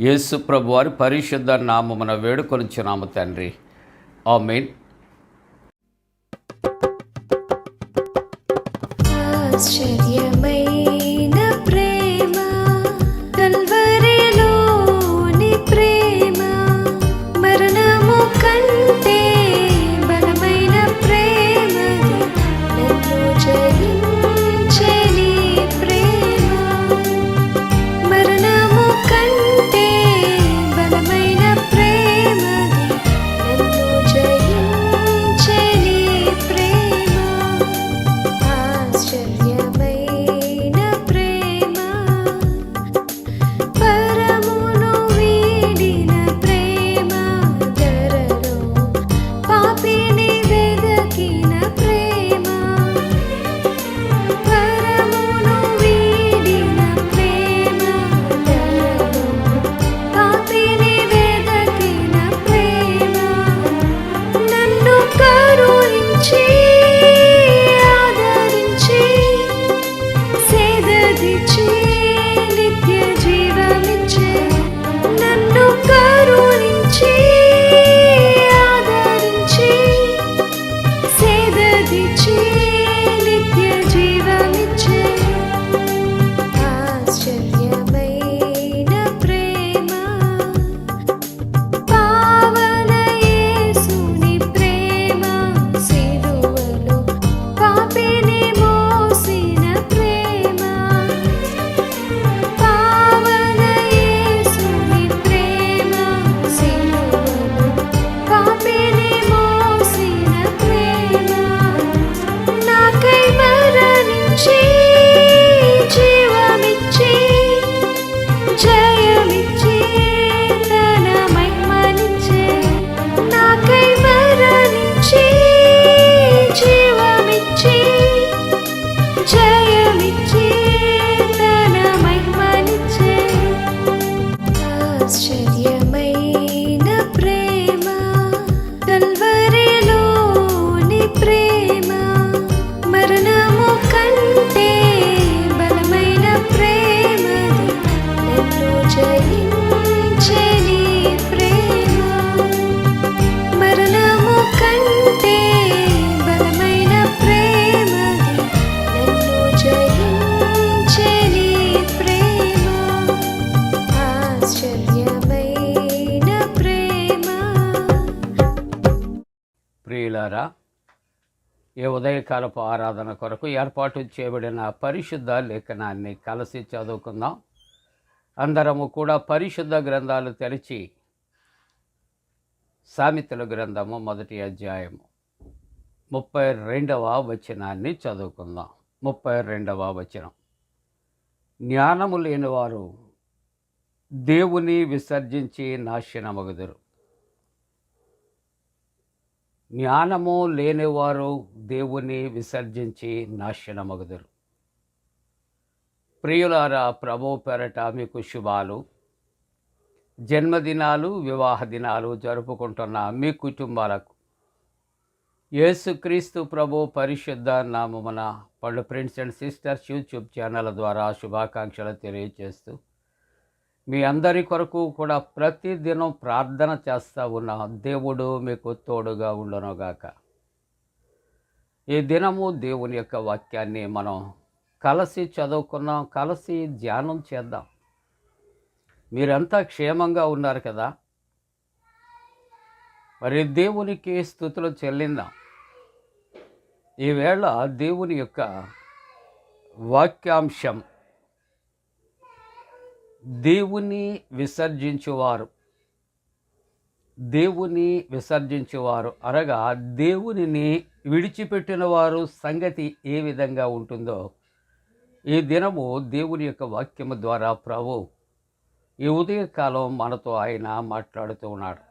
యేసు ప్రభు వారి పరిశుద్ధ నామమున వేడుకొనిచున్నాము తండ్రి. ఆ మెయిన్ ఈ ఉదయకాలపు ఆరాధన కొరకు ఏర్పాటు చేయబడిన పరిశుద్ధ లేఖనాన్ని కలిసి చదువుకుందాం. అందరము కూడా పరిశుద్ధ గ్రంథాలు తెరిచి సామెతల గ్రంథము మొదటి అధ్యాయము ముప్పై రెండవ వచనాన్ని చదువుకుందాం. ముప్పై రెండవ వచనం. జ్ఞానము లేనివారు దేవుని విసర్జించి నాశనమగుదురు. జ్ఞానము లేనివారు దేవుని విసర్జించి నాశనమగుదురు. ప్రియులారా ప్రభు పెరట మీకు శుభాలు. జన్మదినాలు వివాహ దినాలు జరుపుకుంటున్న మీ కుటుంబాలకు యేసుక్రీస్తు ప్రభు పరిశుద్ధ నామమున పళ్ళు friends and sisters YouTube channel ద్వారా శుభాకాంక్షలు తెలియజేస్తూ మీ అందరి కొరకు కూడా ప్రతిదినం ప్రార్థన చేస్తూ ఉన్న దేవుడు మీకు తోడుగా ఉండనుగాక. ఈ దినము దేవుని యొక్క వాక్యాన్ని మనం కలిసి చదువుకున్నాం కలిసి ధ్యానం చేద్దాం. మీరంతా క్షేమంగా ఉన్నారు కదా? మరి దేవునికి స్థుతులు చెల్లిందాం. ఈవేళ దేవుని యొక్క వాక్యాంశం దేవుని విసర్జించువారు. దేవుని విసర్జించేవారు. అనగా దేవునిని విడిచిపెట్టిన వారు సంగతి ఏ విధంగా ఉంటుందో ఈ దినము దేవుని యొక్క వాక్యము ద్వారా ప్రభు ఈ ఉదయకాలం మనతో ఆయన మాట్లాడుతూ ఉన్నాడు.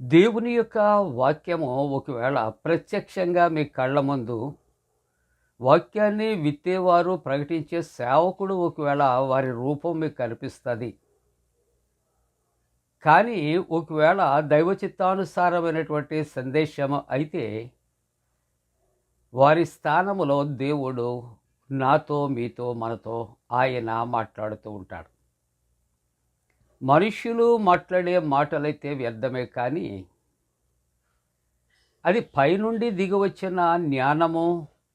దేవుని యొక్క వాక్యము ఒకవేళ ప్రత్యక్షంగా మీ కళ్ళ ముందు వాక్యాన్ని విత్తేవారు ప్రకటించే సేవకుడు ఒకవేళ వారి రూపం మీకు కనిపిస్తుంది. కానీ ఒకవేళ దైవ చిత్తానుసారమైనటువంటి సందేశం అయితే వారి స్థానములో దేవుడు నాతో మీతో మనతో ఆయన మాట్లాడుతూ ఉంటాడు. మనుష్యులు మాట్లాడే మాటలైతే వ్యర్థమే కానీ అది పైనుండి దిగివచ్చిన జ్ఞానము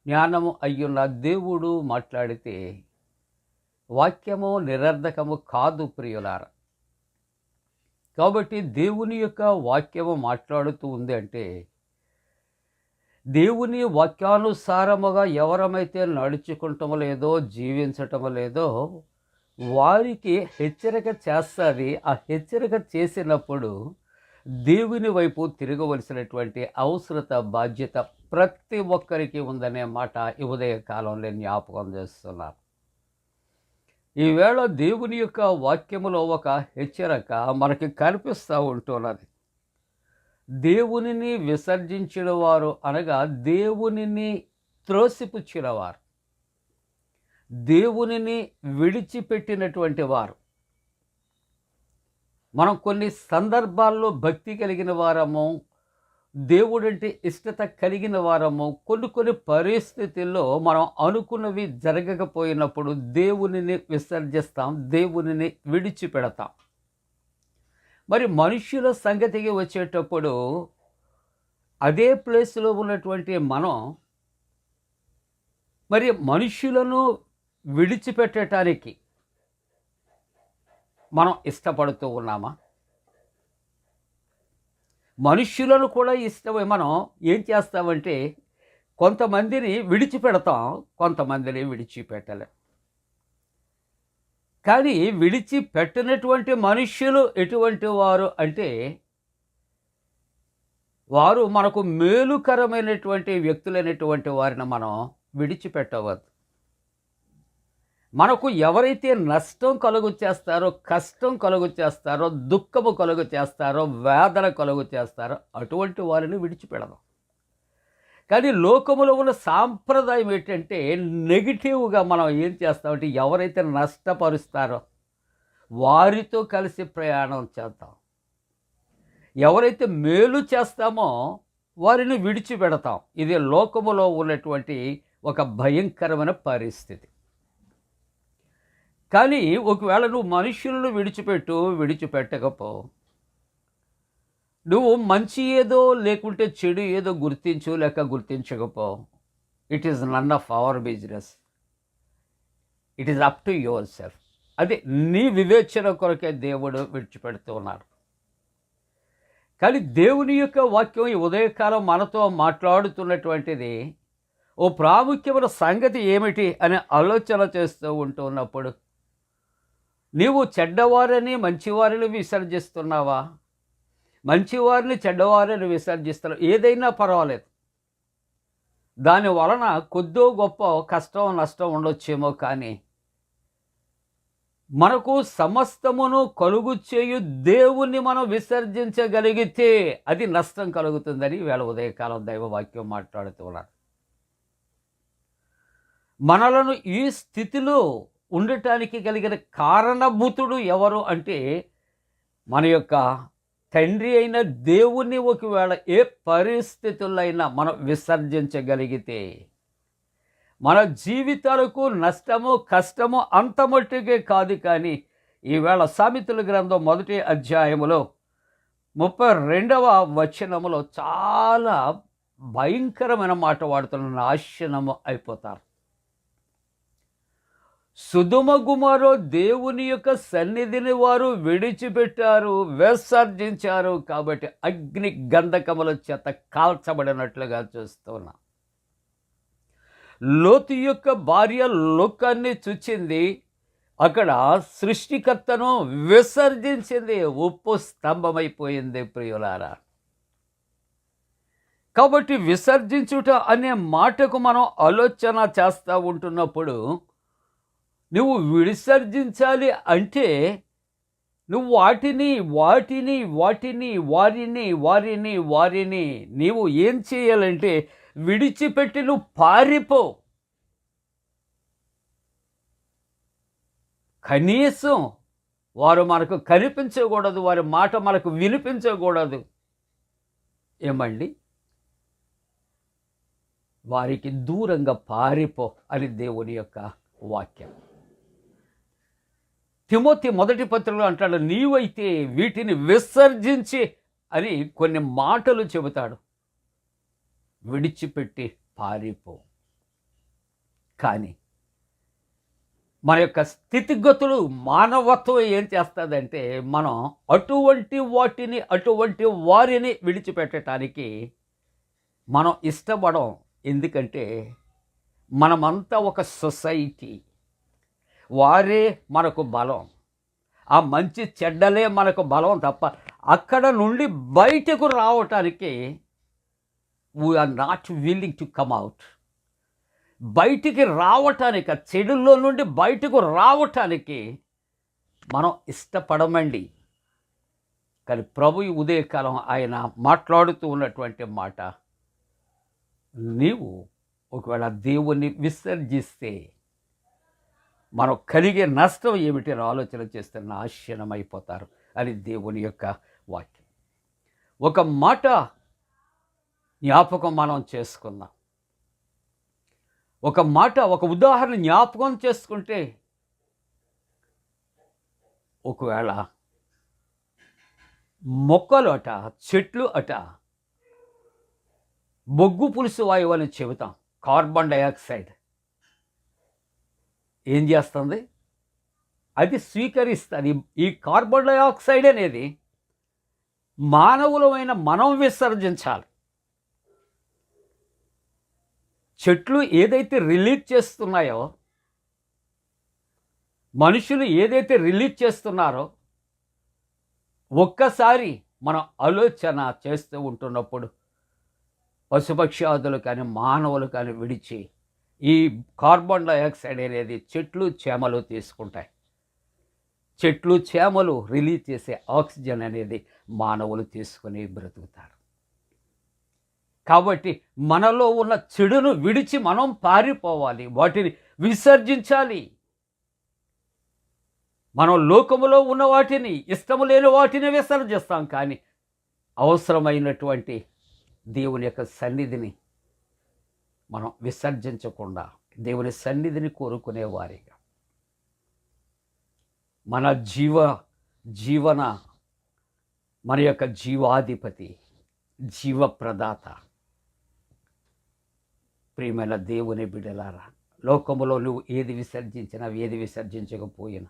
జ్ఞానము అయ్యున్న దేవుడు మాట్లాడితే వాక్యము నిరర్ధకము కాదు ప్రియులార. కాబట్టి దేవుని యొక్క వాక్యము మాట్లాడుతూ ఉంది అంటే దేవుని వాక్యానుసారముగా ఎవరమైతే నడుచుకుంటం లేదో జీవించటం లేదో వారికి హెచ్చరిక చేస్తుంది. ఆ హెచ్చరిక చేసినప్పుడు దేవుని వైపు తిరగవలసినటువంటి అవసరత బాధ్యత ప్రతి ఒక్కరికి ఉందనే మాట ఈ ఉదయ కాలంలో జ్ఞాపకం చేస్తున్నారు. ఈవేళ దేవుని యొక్క వాక్యములో ఒక హెచ్చరిక మనకి కనిపిస్తూ ఉంటున్నది. దేవునిని విసర్జించిన వారు అనగా దేవునిని త్రోసిపుచ్చిన వారు దేవునిని విడిచిపెట్టినటువంటి వారు. మనం కొన్ని సందర్భాల్లో భక్తి కలిగిన వారము దేవుడంటే ఇష్టత కలిగిన వారము. కొన్ని కొన్ని పరిస్థితుల్లో మనం అనుకున్నవి జరగకపోయినప్పుడు దేవునిని విసర్జిస్తాం దేవునిని విడిచిపెడతాం. మరి మనుష్యుల సంగతికి వచ్చేటప్పుడు అదే ప్లేస్లో ఉన్నటువంటి మనం మరి మనుషులను విడిచిపెట్టడానికి మనం ఇష్టపడుతూ ఉన్నామా? మనుష్యులను కూడా ఇష్టమే. మనం ఏం చేస్తామంటే కొంతమందిని విడిచిపెడతాం కొంతమందిని విడిచిపెట్టలేం. కానీ విడిచిపెట్టినటువంటి మనుష్యులు ఎటువంటి వారు అంటే వారు మనకు మేలుకరమైనటువంటి వ్యక్తులైనటువంటి వారిని మనం విడిచిపెట్టవద్దు. మనకు ఎవరైతే నష్టం కలుగు చేస్తారో కష్టం కలుగు చేస్తారో దుఃఖము కలుగు చేస్తారో వేదన కలుగు చేస్తారో అటువంటి వారిని విడిచిపెడదాం. కానీ లోకములో ఉన్న సాంప్రదాయం ఏంటంటే నెగిటివ్గా మనం ఏం చేస్తామంటే ఎవరైతే నష్టపరుస్తారో వారితో కలిసి ప్రయాణం చేద్దాం. ఎవరైతే మేలు చేస్తామో వారిని విడిచిపెడతాం. ఇది లోకములో ఉన్నటువంటి ఒక భయంకరమైన పరిస్థితి. కానీ ఒకవేళ నువ్వు మనుషులను విడిచిపెట్టు విడిచిపెట్టకపో. నువ్వు మంచి ఏదో లేకుంటే చెడు ఏదో గుర్తించు లేక గుర్తించకపో. It is none of our business it is up to yourself అది నీ వివేచన కొరకే దేవుడు విడిచిపెడుతూ ఉన్నారు కానీ దేవుని యొక్క వాక్యం ఈ ఉదయకాలం మనతో మాట్లాడుతున్నటువంటిది ఓ ప్రాముఖ్యమైన సంగతి ఏమిటి? అనే ఆలోచన చేస్తూ ఉంటున్నప్పుడు నీవు చెడ్డవారని మంచివారిని విసర్జిస్తున్నావా? మంచివారిని చెడ్డవారిని విసర్జిస్తున్నావు ఏదైనా పర్వాలేదు. దాని వలన కొద్దో గొప్ప కష్టం నష్టం ఉండొచ్చేమో కానీ మనకు సమస్తమును కలుగు చేయు దేవుణ్ణి మనం విసర్జించగలిగితే అది నష్టం కలుగుతుందని వేళ ఉదయకాలం దైవవాక్యం మాట్లాడుతున్నారు మనలను ఈ స్థితిలో ఉండటానికి కలిగిన కారణభూతుడు ఎవరు అంటే మన యొక్క తండ్రి అయిన దేవుణ్ణి ఒకవేళ ఏ పరిస్థితుల్లో అయినా మనం విసర్జించగలిగితే మన జీవితాలకు నష్టము కష్టము అంత మట్టుకే కాదు కానీ ఈవేళ సామెతల గ్రంథం మొదటి అధ్యాయములో ముప్పై రెండవ వచనములో చాలా భయంకరమైన మాట వాడుతున్న నాశనము అయిపోతారు. సుధుమగుమారో దేవుని యొక్క సన్నిధిని వారు విడిచిపెట్టారు విసర్జించారు కాబట్టి అగ్ని గంధకముల చేత కాల్చబడినట్లుగా చూస్తున్నా. లోతు యొక్క భార్య లోకాన్ని చూచింది. అక్కడ సృష్టికర్తను విసర్జించింది. ఉప్పు స్తంభమైపోయింది ప్రియులారా. కాబట్టి విసర్జించుట అనే మాటకు మనం ఆలోచన చేస్తూ ఉంటున్నప్పుడు నువ్వు విసర్జించాలి అంటే నువ్వు వాటిని వాటిని వాటిని వారిని వారిని వారిని నీవు ఏం చేయాలంటే విడిచిపెట్టి నువ్వు పారిపో. కనీసం వారు మనకు కనిపించకూడదు వారి మాట మనకు వినిపించకూడదు. ఏమండి? వారికి దూరంగా పారిపో అని దేవుని యొక్క వాక్యం. తిమోతి మొదటి పత్రికలో అంటాడు నీవైతే వీటిని విసర్జించి అని కొన్ని మాటలు చెబుతాడు. విడిచిపెట్టి పారిపో. కానీ మన యొక్క స్థితిగతులు మానవత్వం ఏం చేస్తుందంటే మనం అటువంటి వాటిని అటువంటి వారిని విడిచిపెట్టడానికి మనం ఇష్టపడం ఎందుకంటే మనమంతా ఒక సొసైటీ. వారే మనకు బలం. ఆ మంచి చెడ్డలే మనకు బలం తప్ప అక్కడ నుండి బయటకు రావటానికి we are not willing to come out బయటికి రావటానికి ఆ చెడుల్లో నుండి బయటకు రావటానికి మనం ఇష్టపడమండి. కానీ ప్రభు ఈ ఉదయకాలం ఆయన మాట్లాడుతూ ఉన్నటువంటి మాట నీవు ఒకవేళ దేవుణ్ణి విసర్జిస్తే మనం కలిగే నష్టం ఏమిటి అని ఆలోచన చేస్తే నాశనమైపోతారు అని దేవుని యొక్క వాక్యం. ఒక మాట జ్ఞాపకం మనం చేసుకుందాం. ఒక మాట ఒక ఉదాహరణ జ్ఞాపకం చేసుకుంటే ఒకవేళ మొక్కలు అట చెట్లు అట బొగ్గు పులుసు వాయువు అని చెబుతాం కార్బన్ డైఆక్సైడ్. ఏం చేస్తుంది? అది స్వీకరిస్తుంది. ఈ కార్బన్ డైఆక్సైడ్ అనేది మానవులమైన మనం విసర్జించాలి. చెట్లు ఏదైతే రిలీజ్ చేస్తున్నాయో మనుషులు ఏదైతే రిలీజ్ చేస్తున్నారో ఒక్కసారి మనం ఆలోచన చేస్తూ ఉంటున్నప్పుడు పశుపక్షాదులు కానీ మానవులు కానీ విడిచి ఈ కార్బన్ డయాక్సైడ్ అనేది చెట్లు చేమలు తీసుకుంటాయి. చెట్లు చేమలు రిలీజ్ చేసే ఆక్సిజన్ అనేది మానవులు తీసుకుని బ్రతుకుతారు. కాబట్టి మనలో ఉన్న చెడును విడిచి మనం పారిపోవాలి వాటిని విసర్జించాలి. మనం లోకములో ఉన్న వాటిని ఇష్టము లేని వాటిని విసర్జిస్తాం కానీ అవసరమైనటువంటి దేవుని యొక్క సన్నిధిని మనం విసర్జించకుండా దేవుని సన్నిధిని కోరుకునే వారిగా మన జీవ జీవన మన యొక్క జీవాధిపతి జీవ ప్రదాత ప్రియమైన దేవుని బిడలారా లోకములో నువ్వు ఏది విసర్జించినా ఏది విసర్జించకపోయినా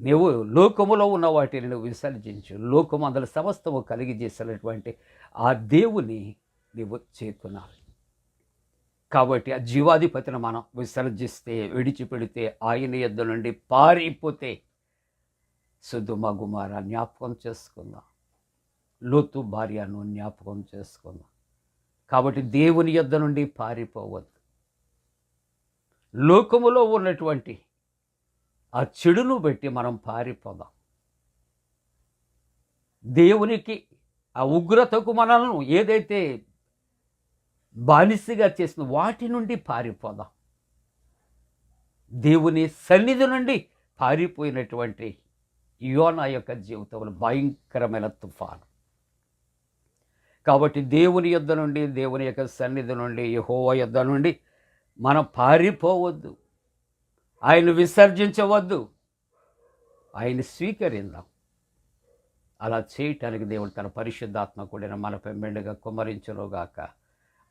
నువ్వు లోకములో ఉన్న వాటిని నువ్వు విసర్జించు. లోకము అందులో సమస్తము కలిగి చేసినటువంటి ఆ దేవుని నువ్వు చేకున్నావు కాబట్టి ఆ జీవాధిపతిని మనం విసర్జిస్తే విడిచిపెడితే ఆయన ఎద్ద నుండి పారిపోతే సుధుమ గుమార జ్ఞాపకం చేసుకుందాం. లోతు భార్యను జ్ఞాపకం చేసుకుందాం. కాబట్టి దేవుని యొద్ద నుండి పారిపోవద్దు. లోకములో ఉన్నటువంటి ఆ చెడును బట్టి మనం పారిపోదాం. దేవునికి ఆ ఉగ్రతకు మనల్ని ఏదైతే బానిసగా చేసిన వాటి నుండి పారిపోదాం. దేవుని సన్నిధి నుండి పారిపోయినటువంటి యోనా యొక్క జీవితంలో భయంకరమైన తుఫాను. కాబట్టి దేవుని యొద్ద నుండి దేవుని యొక్క సన్నిధి నుండి యహోవ యొద్ద నుండి మనం పారిపోవద్దు. ఆయన విసర్జించవద్దు. ఆయన స్వీకరిందాం అలా చేయటానికి దేవుడు తన పరిశుద్ధాత్మ కూడా మనపై మెండుగా కుమరించునుగాక.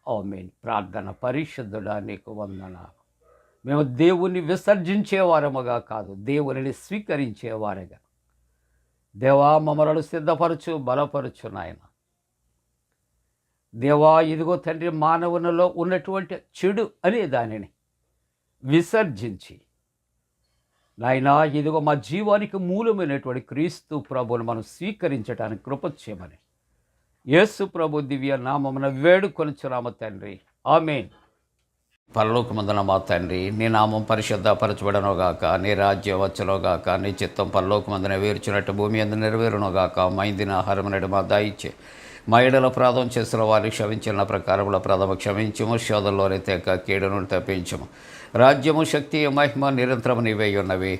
ఆమెన్. ప్రార్థన పరిశుద్ధుడా నీకు వందనాలు. మేము దేవుని విసర్జించేవారముగా కాదు దేవునిని స్వీకరించేవారుగా. దేవా మమ్మలను సిద్ధపరచు బలపరచు నాయన. దేవా ఇదిగో తండ్రి మానవునిలో ఉన్నటువంటి చెడు అనే దానిని విసర్జించి. నాయనా ఇదిగో మా జీవానికి మూలమైనటువంటి క్రీస్తు ప్రభువును మనం స్వీకరించడానికి కృప చేయమని. యేసు ప్రభు దివ్య నామమున వేడుకొనుచున్నాము తండ్రి. ఆమె పరలోకమందున మా తండ్రి నీ నామం పరిశుద్ధపరచబడనుగాక నీ రాజ్యం వచ్చునుగాక నీ చిత్తం పరలోకమందున వేర్చినట్టు భూమి అందు నెరవేరునుగాక మైందిన ఆహారం నడి మా దాయిచ్చే మా ఎడల ప్రాధం చేసిన వారికి క్షమించిన ప్రకారముల ప్రథమ క్షమించము శోధంలోనే తెక కీడును తప్పించము. రాజ్యము శక్తి మహిమ నిరంతరం నీవై ఉన్నవి.